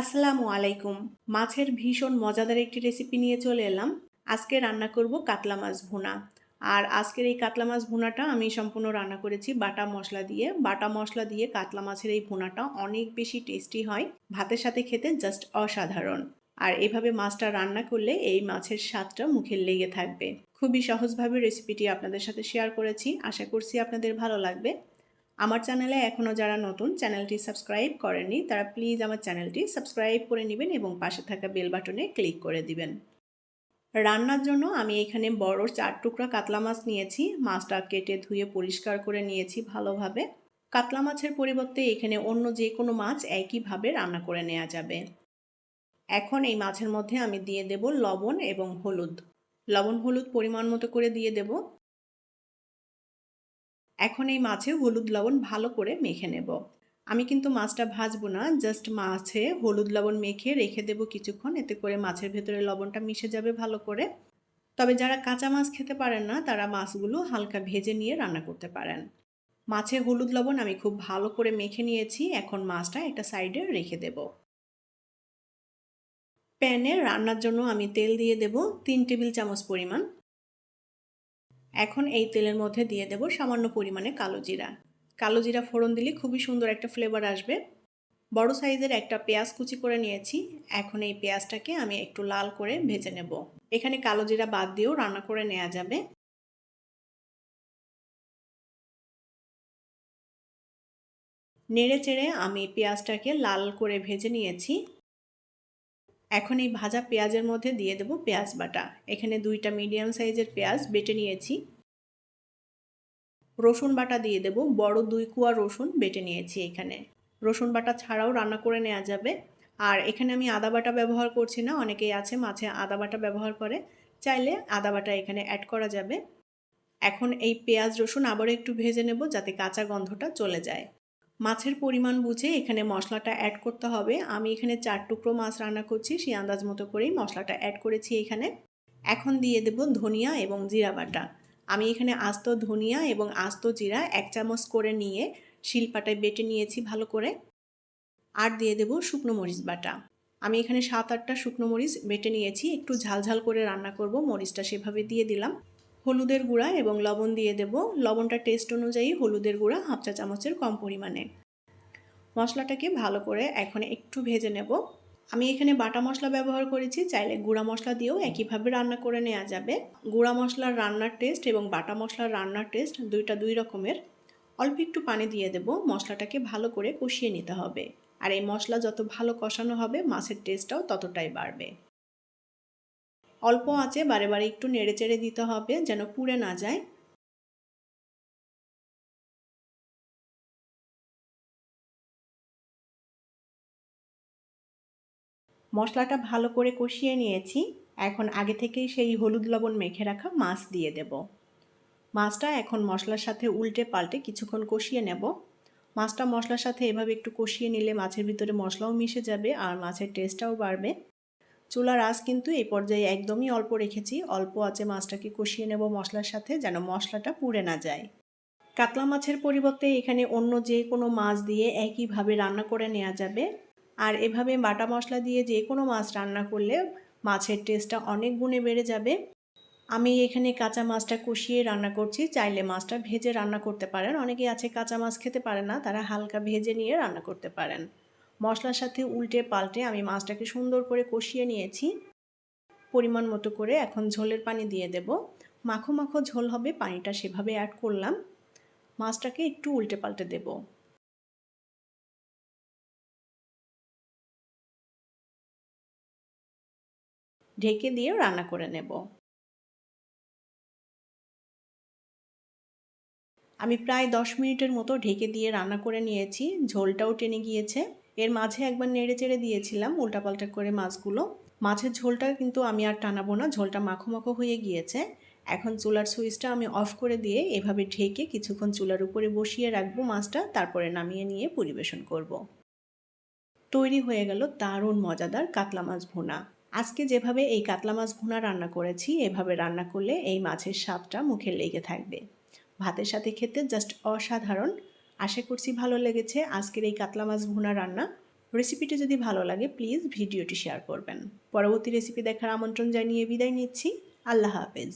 আসসালামু আলাইকুম। মাছের ভীষণ মজাদার একটি রেসিপি নিয়ে চলে এলাম। আজকে রান্না করব কাতলা মাছ ভুনা। আর আজকের এই কাতলা মাছ ভুনাটা আমি সম্পূর্ণ রান্না করেছি বাটা মশলা দিয়ে। বাটা মশলা দিয়ে কাতলা মাছের এই ভুনাটা অনেক বেশি টেস্টি হয়। ভাতের সাথে খেতে জাস্ট অসাধারণ। আর এভাবে মাছটা রান্না করলে এই মাছের স্বাদটা মুখে লেগে থাকবে। খুবই সহজভাবে রেসিপিটি আপনাদের সাথে শেয়ার করেছি। আশা করছি আপনাদের ভালো লাগবে। আমার চ্যানেলে এখনও যারা নতুন চ্যানেলটি সাবস্ক্রাইব করেননি, তারা প্লিজ আমার চ্যানেলটি সাবস্ক্রাইব করে নেবেন এবং পাশে থাকা বেল বাটনে ক্লিক করে দিবেন। রান্নার জন্য আমি এখানে বড় চার টুকরা কাতলা মাছ নিয়েছি। মাছটা কেটে ধুয়ে পরিষ্কার করে নিয়েছি ভালোভাবে। কাতলা মাছের পরিবর্তে এখানে অন্য যে কোনো মাছ একইভাবে রান্না করে নেওয়া যাবে। এখন এই মাছের মধ্যে আমি দিয়ে দেব লবণ এবং হলুদ। লবণ হলুদ পরিমাণ মতো করে দিয়ে দেব। এখন এই মাছে হলুদ লবণ ভালো করে মেখে নেব। আমি কিন্তু মাছটা ভাজবো না জাস্ট মাছে হলুদ লবণ মেখে রেখে দেবো কিছুক্ষণ, এতে করে মাছের ভেতরে লবণটা মিশে যাবে ভালো করে। তবে যারা কাঁচা মাছ খেতে পারেন না, তারা মাছগুলো হালকা ভেজে নিয়ে রান্না করতে পারেন। মাছে হলুদ লবণ আমি খুব ভালো করে মেখে নিয়েছি, এখন মাছটা একটা সাইডে রেখে দেব। প্যানে রান্নার জন্য আমি তেল দিয়ে দেব তিন টেবিল চামচ পরিমাণ এখন এই তেলের মধ্যে দিয়ে দেব সামান্য পরিমাণে কালো জিরা। কালো জিরা ফোড়ন দিলে খুবই সুন্দর একটা ফ্লেভার আসবে। বড় সাইজের একটা পেঁয়াজ কুচি করে নিয়েছি। এখন এই পেঁয়াজটাকে আমি একটু লাল করে ভেজে নেব। এখানে কালো জিরা বাদ দিয়েও রান্না করে নেওয়া যাবে। নেড়ে চেড়ে আমি পেঁয়াজটাকে লাল করে ভেজে নিয়েছি। এখন এই ভাজা পেঁয়াজের মধ্যে দিয়ে দেব পেঁয়াজ বাটা। এখানে দুইটা মিডিয়াম সাইজের পেঁয়াজ বেটে নিয়েছি। রসুন বাটা দিয়ে দেব, বড় দুই কুয়া রসুন বেটে নিয়েছি এখানে। রসুন বাটা ছাড়াও রান্না করে নেওয়া যাবে। আর এখানে আমি আদা বাটা ব্যবহার করছি না, অনেকেই আছে মাছে আদা বাটা ব্যবহার করে। চাইলে আদা বাটা এখানে অ্যাড করা যাবে। এখন এই পেঁয়াজ রসুন আবারও একটু ভেজে নেব যাতে কাঁচা গন্ধটা চলে যায়। মাছের পরিমাণ বুঝে এখানে মশলাটা অ্যাড করতে হবে। আমি এখানে চার টুকরো মাছ রান্না করছি, সেই আন্দাজ মতো করেই মশলাটা অ্যাড করেছি এখানে। এখন দিয়ে দেব ধনিয়া এবং জিরা বাটা। আমি এখানে আস্ত ধনিয়া এবং আস্ত জিরা এক চামচ করে নিয়ে শিলপাটায় বেটে নিয়েছি ভালো করে। আর দিয়ে দেব শুকনো মরিচ বাটা। আমি এখানে সাত আটটা শুকনো মরিচ বেটে নিয়েছি, একটু ঝালঝাল করে রান্না করব, মরিচটা সেভাবে দিয়ে দিলাম। হলুদের গুঁড়া এবং লবণ দিয়ে দেব। লবণটা টেস্ট অনুযায়ী হলুদের গুঁড়া হাফ চা চামচের কম পরিমাণে। মশলাটাকে ভালো করে এখন একটু ভেজে নেব। আমি এখানে বাটা মশলা ব্যবহার করেছি, চাইলে গুঁড়া মশলা দিয়েও একইভাবে রান্না করে নেওয়া যাবে। গুঁড়া মশলার রান্নার টেস্ট এবং বাটা মশলার রান্নার টেস্ট দুইটা দুই রকমের। অল্প একটু পানি দিয়ে দেব, মশলাটাকে ভালো করে কষিয়ে নিতে হবে। আর এই মশলা যত ভালো কষানো হবে, মাছের টেস্টটাও ততটাই বাড়বে। অল্প আঁচে বারে বারে একটু নেড়ে চেড়ে দিতে হবে যেন পুড়ে না যায়। মশলাটা ভালো করে কষিয়ে নিয়েছি। এখন আগে থেকেই সেই হলুদ লবণ মেখে রাখা মাছ দিয়ে দেব। মাছটা এখন মশলার সাথে উল্টে পাল্টে কিছুক্ষণ কষিয়ে নেব। মাছটা মশলার সাথে এভাবে একটু কষিয়ে নিলে মাছের ভিতরে মশলাও মিশে যাবে আর মাছের টেস্টটাও বাড়বে। চুলার আঁচ কিন্তু এই পর্যায়ে একদমই অল্প রেখেছি। অল্প আছে মাছটাকে কষিয়ে নেব মশলার সাথে যেন মশলাটা পুড়ে না যায়। কাতলা মাছের পরিবর্তে এখানে অন্য যে কোনো মাছ দিয়ে একইভাবে রান্না করে নেওয়া যাবে। আর এভাবে বাটা মশলা দিয়ে যে কোনো মাছ রান্না করলে মাছের টেস্টটা অনেক গুণে বেড়ে যাবে। আমি এখানে কাঁচা মাছটা কষিয়ে রান্না করছি। চাইলে মাছটা ভেজে রান্না করতে পারেন। অনেকে আছে কাঁচা মাছ খেতে পারে না। তারা হালকা ভেজে নিয়ে রান্না করতে পারেন। মশলার সাথে উল্টে পাল্টে আমি মাছটাকে সুন্দর করে কষিয়ে নিয়েছি। পরিমাণ মতো করে এখন ঝোলের পানি দিয়ে দেব। মাখো মাখো ঝোল হবে, পানিটা সেভাবে অ্যাড করলাম। মাছটাকে একটু উল্টে পাল্টে দেব। ঢেকে দিয়ে রান্না করে নেব। আমি প্রায় দশ মিনিটের মতো ঢেকে দিয়ে রান্না করে নিয়েছি। ঝোলটাও টেনে গিয়েছে। এর মাঝে একবার নেড়ে চেড়ে দিয়েছিলাম উল্টাপাল্টা করে মাছগুলো। মাছের ঝোলটা কিন্তু আমি আর টানাবো না, ঝোলটা মাখো মাখো হয়ে গিয়েছে। এখন চুলার সুইচটা আমি অফ করে দিয়ে এভাবে ঢেকে কিছুক্ষণ চুলার উপরে বসিয়ে রাখব মাছটা, তারপরে নামিয়ে নিয়ে পরিবেশন করব। তৈরি হয়ে গেল দারুণ মজাদার কাতলা মাছ ভুনা। আজকে যেভাবে এই কাতলা মাছ ভুনা রান্না করেছি, এভাবে রান্না করলে এই মাছের স্বাদটা মুখে লেগে থাকবে। ভাতের সাথে খেতে জাস্ট অসাধারণ। আশা করছি ভালো লেগেছে আজকের এই কাতলা মাছ ভুনা রান্না। রেসিপিটি যদি ভালো লাগে প্লিজ ভিডিওটি শেয়ার করবেন। পরবর্তী রেসিপি দেখার আমন্ত্রণ জানিয়ে বিদায় নিচ্ছি। আল্লাহ হাফেজ।